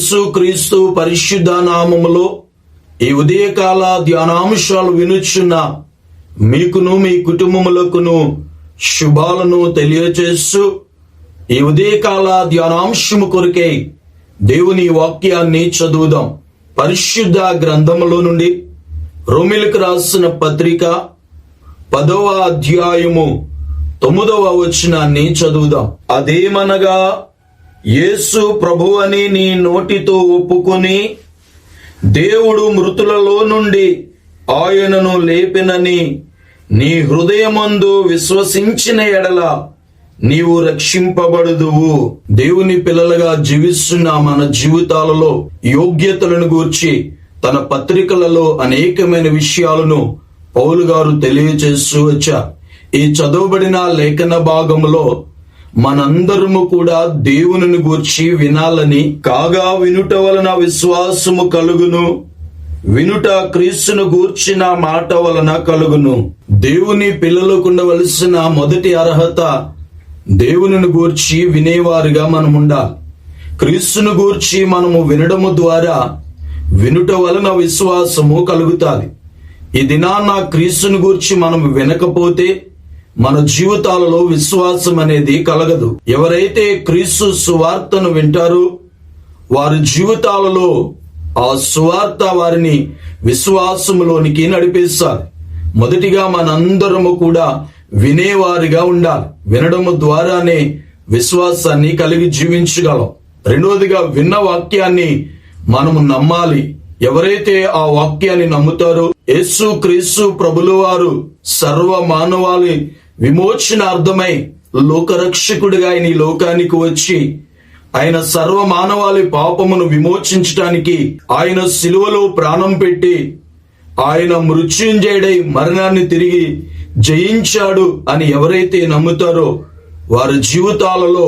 యేసుక్రీస్తు పరిశుద్ధ నామములో ఈ ఉదయకాల ధ్యానాంశాలు వినుచున్న మీకును మీ కుటుంబములకును శుభాలను తెలియచేస్తూ ఈ ఉదయకాల ధ్యానాంశము కొరికే దేవుని వాక్యాన్ని చదువుదాం. పరిశుద్ధ గ్రంథములో నుండి రొమిలకు రాసిన పత్రిక పదవ అధ్యాయము తొమ్మిదవ వచనాన్ని చదువుదాం. అదేమనగా యేసు ప్రభు అని నీ నోటితో ఒప్పుకొని దేవుడు మృతులలో నుండి ఆయనను లేపినని నీ హృదయమందు విశ్వసించిన ఎడల నీవు రక్షింపబడుదువు. దేవుని పిల్లలుగా జీవిస్తున్న మన జీవితాలలో యోగ్యతలను గూర్చి తన పత్రికలలో అనేకమైన విషయాలను పౌలు గారు తెలియజేస్తూ వచ్చారు. ఈ చదవబడిన లేఖన భాగంలో మనందరము కూడా దేవునిని గూర్చి వినాలని కాగా వినుట వలన విశ్వాసము కలుగును. వినుట క్రీస్తును గూర్చిన మాట వలన కలుగును. దేవుని పిల్లలకు ఉండవలసిన మొదటి అర్హత దేవునిని గూర్చి వినేవారుగా మనం ఉండాలి క్రీస్తును గూర్చి మనము వినడము ద్వారా వినుట వలన విశ్వాసము కలుగుతాది. ఈ దినాన్న క్రీస్తుని గూర్చి మనం వినకపోతే మన జీవితాలలో విశ్వాసం అనేది కలగదు. ఎవరైతే క్రీస్తు సువార్తను వింటారో వారి జీవితాలలో ఆ సువార్త వారిని విశ్వాసములోనికి నడిపిస్తారు. మొదటిగా మనందరము కూడా వినేవారిగా ఉండాలి. వినడము ద్వారానే విశ్వాసాన్ని కలిగి జీవించగలం. రెండవదిగా విన్న వాక్యాన్ని మనము నమ్మాలి. ఎవరైతే ఆ వాక్యాన్ని నమ్ముతారో యేసు క్రీస్తు ప్రభులు వారు సర్వ మానవాళి విమోచనార్థమై లోకరక్షకుడిగా ఆయన ఈ లోకానికి వచ్చి ఆయన సర్వ మానవాళి పాపమును విమోచించటానికి ఆయన సిలువలో ప్రాణం పెట్టి ఆయన మృత్యుంజయుడై మరణాన్ని తిరిగి జయించాడు అని ఎవరైతే నమ్ముతారో వారి జీవితాలలో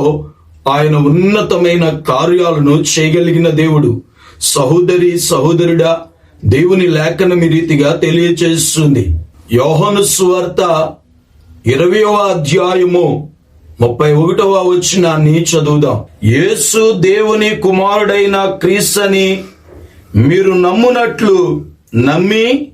ఆయన ఉన్నతమైన కార్యాలను చేయగలిగిన దేవుడు. సహోదరి సహోదరుడా దేవుని లేఖనం ఈ రీతిగా తెలియచేస్తుంది. యోహను సువార్త ఇరవయవ అధ్యాయము ముప్పై ఒకటవ వచ్చినాన్ని చదువుదాం. యేసు దేవుని కుమారుడైన క్రీస్తని మీరు నమ్మునట్లు నమ్మి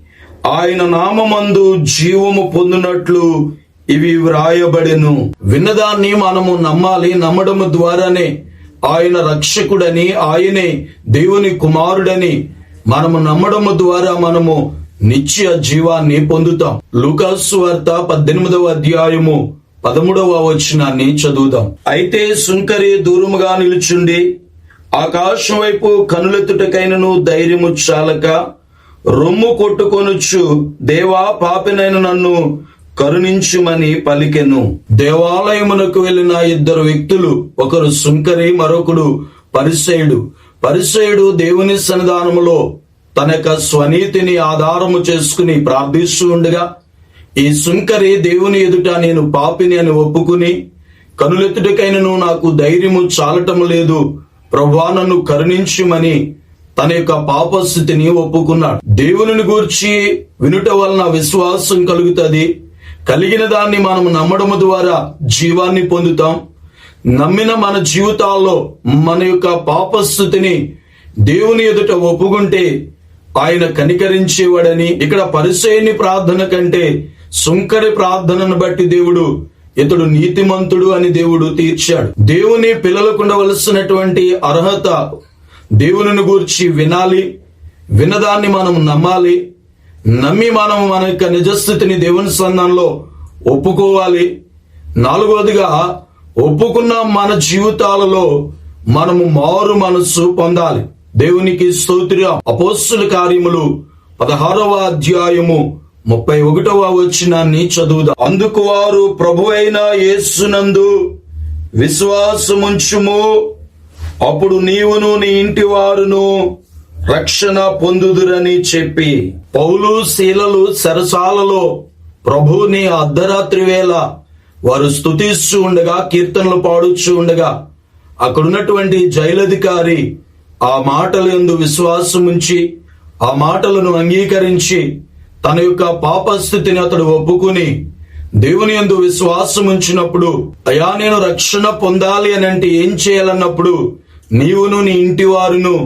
ఆయన నామమందు జీవము పొందినట్లు ఇవి వ్రాయబడెను. విన్నదాన్ని మనము నమ్మాలి నమ్మడము ద్వారానే ఆయన రక్షకుడని ఆయనే దేవుని కుమారుడని మనము నమ్మడము ద్వారా మనము నిత్య జీవాన్ని పొందుతాం. లూకాసు వార్త పద్దెనిమిదవ అధ్యాయము పదమూడవ వచనాన్ని చదువుదాం. అయితే సుంకరి దూరముగా నిలుచుండి ఆకాశం వైపు కనులెత్తుటకైనను ధైర్యము చాలక రొమ్ము కొట్టుకొనుచు దేవా పాపినైన నన్ను కరుణించుమని పలికెను. దేవాలయమునకు వెళ్ళిన ఇద్దరు వ్యక్తులు ఒకరు సుంకరి మరొకడు పరిసయుడు. పరిసయుడు దేవుని సన్నిధానములో తన యొక్క స్వనీతిని ఆధారము చేసుకుని ప్రార్థిస్తూ ఉండగా ఈ సుంకరి దేవుని ఎదుట నేను పాపిని అని ఒప్పుకుని కనులెత్తుటకైనను నాకు ధైర్యము చాలటము లేదు. ప్రభా నన్ను కరుణించుమని తన యొక్క పాపస్థితిని ఒప్పుకున్నాడు. దేవుని గూర్చి వినుట వలన విశ్వాసం కలుగుతుంది. కలిగిన దాన్ని మనం నమ్మడము ద్వారా జీవాన్ని పొందుతాం. నమ్మిన మన జీవితాల్లో మన యొక్క పాపస్థుతిని దేవుని ఎదుట ఒప్పుకుంటే ఆయన కనికరించేవాడని ఇక్కడ పరిచయని ప్రార్థన కంటే సుంకరి ప్రార్థనను బట్టి దేవుడు ఇతడు నీతిమంతుడు అని దేవుడు తీర్చాడు. దేవుని పిల్లలకు ఉండవలసినటువంటి అర్హత దేవుని గూర్చి వినాలి వినదాన్ని మనం నమ్మాలి నమ్మి మనం మన యొక్క నిజస్థితిని దేవుని సన్నంలో ఒప్పుకోవాలి. నాలుగవదిగా ఒప్పుకున్న మన జీవితాలలో మనము మారు మనస్సు పొందాలి. దేవునికి స్తోత్ర. అపోస్తుల కార్యములు పదహారవ అధ్యాయము ముప్పై ఒకటవ వచ్చినాన్ని చదువుదాం. అందుకు వారు ప్రభు అయిన యేసునందు విశ్వాసముంచుము. అప్పుడు నీవును నీ ఇంటి వారును రక్షణ పొందుదురని చెప్పి పౌలు శీలలు సరసాలలో ప్రభుని అర్ధరాత్రి వేళ వారు స్తుతిస్తూ ఉండగా కీర్తనలు పాడుచూ ఉండగా అక్కడున్నటువంటి జైలధికారి ఆ మాటల ఎందు విశ్వాసం ఉంచి ఆ మాటలను అంగీకరించి తన యొక్క పాపస్థితిని అతడు ఒప్పుకుని దేవుని యందు విశ్వాసం ఉంచినప్పుడు అయా నేను రక్షణ పొందాలి అని అంటే ఏం చేయాలన్నప్పుడు నీవును నీ ఇంటి వారును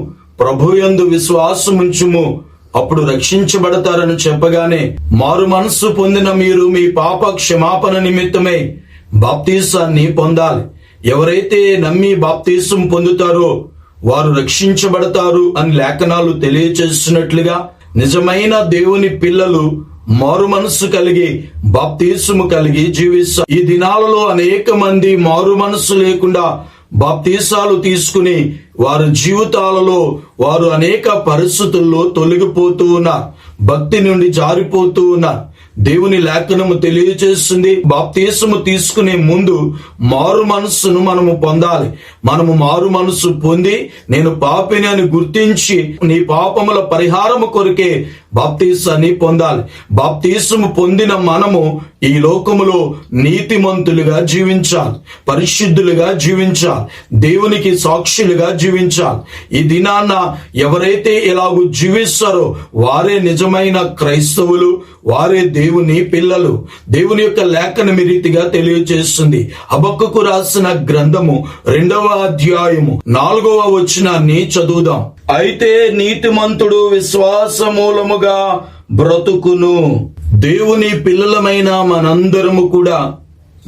ప్రభుయందు విశ్వాసముంచుము. అప్పుడు రక్షించబడతారని చెప్పగానే మారు మనస్సు పొందిన మీరు మీ పాప క్షమాపణ నిమిత్తమై బాప్తీసాన్ని పొందాలి. ఎవరైతే నమ్మి బాప్తీసం పొందుతారో వారు రక్షించబడతారు అని లేఖనాలు తెలియచేస్తున్నట్లుగా నిజమైన దేవుని పిల్లలు మారు మనస్సు కలిగి బాప్తీసము కలిగి జీవిస్తారు. ఈ దినాలలో అనేక మంది మారు మనస్సు లేకుండా బాప్తీసాలు తీసుకుని వారి జీవితాలలో వారు అనేక పరిస్థితుల్లో తొలగిపోతూ ఉన్నారు. భక్తి నుండి జారిపోతూ ఉన్నారు. దేవుని లేఖనము తెలియజేస్తుంది. బాప్తీసము తీసుకునే ముందు మారు మనస్సును మనము పొందాలి. మనము మారు మనస్సు పొంది నేను పాపిని అని గుర్తించి నీ పాపముల పరిహారము కొరకే బాప్తీసాన్ని పొందాలి. బాప్తీసము పొందిన మనము ఈ లోకములో నీతిమంతులుగా జీవించాలి. పరిశుద్ధులుగా జీవించాలి. దేవునికి సాక్షులుగా జీవించాలి. ఈ దినాన్న ఎవరైతే ఇలాగూ జీవిస్తారో వారే నిజమైన క్రైస్తవులు వారే దేవుని పిల్లలు. దేవుని యొక్క లేఖనమి రీతిగా తెలియజేస్తుంది. అబక్కకు రాసిన గ్రంథము రెండవ అధ్యాయము. నాలుగవ వచనాన్ని చదువుదాం. అయితే నీతిమంతుడు విశ్వాస మూలముగా బ్రతుకును. దేవుని పిల్లలమైన మనందరము కూడా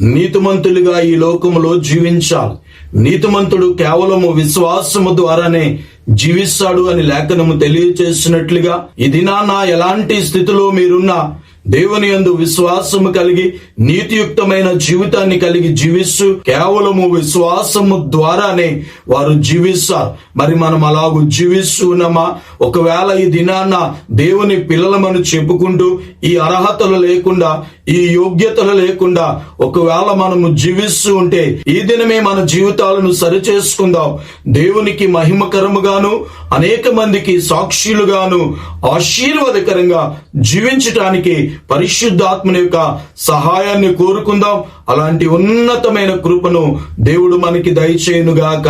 నీతిమంతులుగా ఈ లోకములో జీవించాలి. నీతిమంతుడు కేవలము విశ్వాసము ద్వారానే జీవిస్తాడు అని లేఖనము తెలియచేసినట్లుగా ఇది నా ఎలాంటి స్థితిలో మీరున్నా దేవుని యందు విశ్వాసము కలిగి నీతియుక్తమైన జీవితాన్ని కలిగి జీవిస్తూ కేవలము విశ్వాసము ద్వారానే వారు జీవిస్తారు. మరి మనం అలాగూ జీవిస్తూ ఉన్నామా? ఒకవేళ ఈ దినాన్న దేవుని పిల్లలమని చెప్పుకుంటూ ఈ అర్హతలు లేకుండా ఈ యోగ్యతలు లేకుండా ఒకవేళ మనము జీవిస్తూ ఉంటే ఈ దినమే మన జీవితాలను సరిచేసుకుందాం. దేవునికి మహిమకరముగాను అనేక మందికి సాక్షులుగాను ఆశీర్వాదకరంగా జీవించటానికి పరిశుద్ధాత్మని యొక్క సహాయాన్ని కోరుకుందాం. అలాంటి ఉన్నతమైన కృపను దేవుడు మనకి దయచేయునుగాక.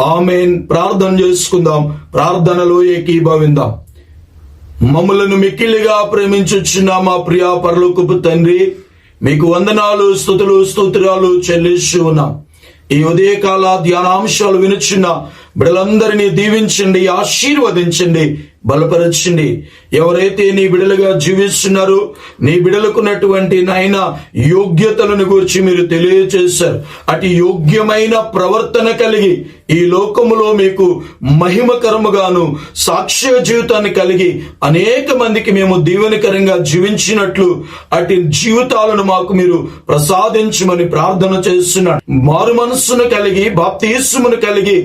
ఆమెన్. ప్రార్థన చేసుకుందాం. ప్రార్థనలో ఏకీభవిందాం. మమ్మలను మిక్కిలిగా ప్రేమించుచున్న మా ప్రియా పరలోకపు తండ్రి మీకు వందనాలు స్థుతులు స్తోత్రాలు చెల్లిస్తూ ఉన్నాం. ఈ ఉదయకాల ధ్యానాంశాలు వినుచున్న బిడలందరినీ దీవించండి ఆశీర్వదించండి బలపరచండి. ఎవరైతే నీ బిడలుగా జీవిస్తున్నారో నీ బిడలకున్నటువంటి నాయన యోగ్యతలను గురించి మీరు తెలియజేశారు అటు యోగ్యమైన ప్రవర్తన కలిగి ఈ లోకములో మీకు మహిమకరముగాను సాక్ష్య జీవితాన్ని కలిగి అనేక మందికి మేము దీవెనకరంగా జీవించినట్లు అటు జీవితాలను మాకు మీరు ప్రసాదించమని ప్రార్థన చేస్తున్నాడు. మారు మనస్సును కలిగి బాప్తీసమును కలిగి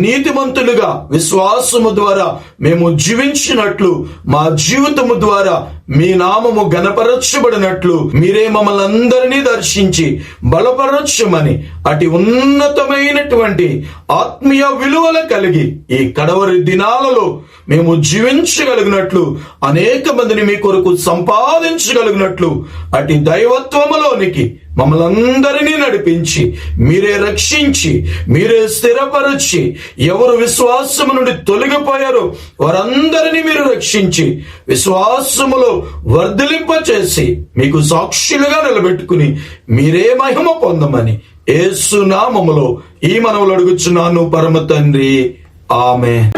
నీతిమంతులుగా విశ్వాసము ద్వారా మేము జీవించినట్లు మా జీవితము ద్వారా మీ నామము గణపరచబడినట్లు మీరే మమ్మల్ని అందరినీ దర్శించి బలపరచమని అటు ఉన్నతమైనటువంటి ఆత్మీయ విలువల కలిగి ఈ కడవరి దినాలలో మేము జీవించగలిగినట్లు అనేక మందిని మీ కొరకు సంపాదించగలిగినట్లు అటు దైవత్వములోనికి మమ్మల్ని అందరినీ నడిపించి మీరే రక్షించి మీరే స్థిరపరచి ఎవరు విశ్వాసము నుండి తొలగిపోయారో వారందరినీ మీరు రక్షించి విశ్వాసములో వర్ధలింప చేసి మీకు సాక్షులుగా నిలబెట్టుకుని మీరే మహిమ పొందమని ఏసునామములో ఈ మనవులు అడుగుచున్నాను పరమ తండ్రి. ఆమె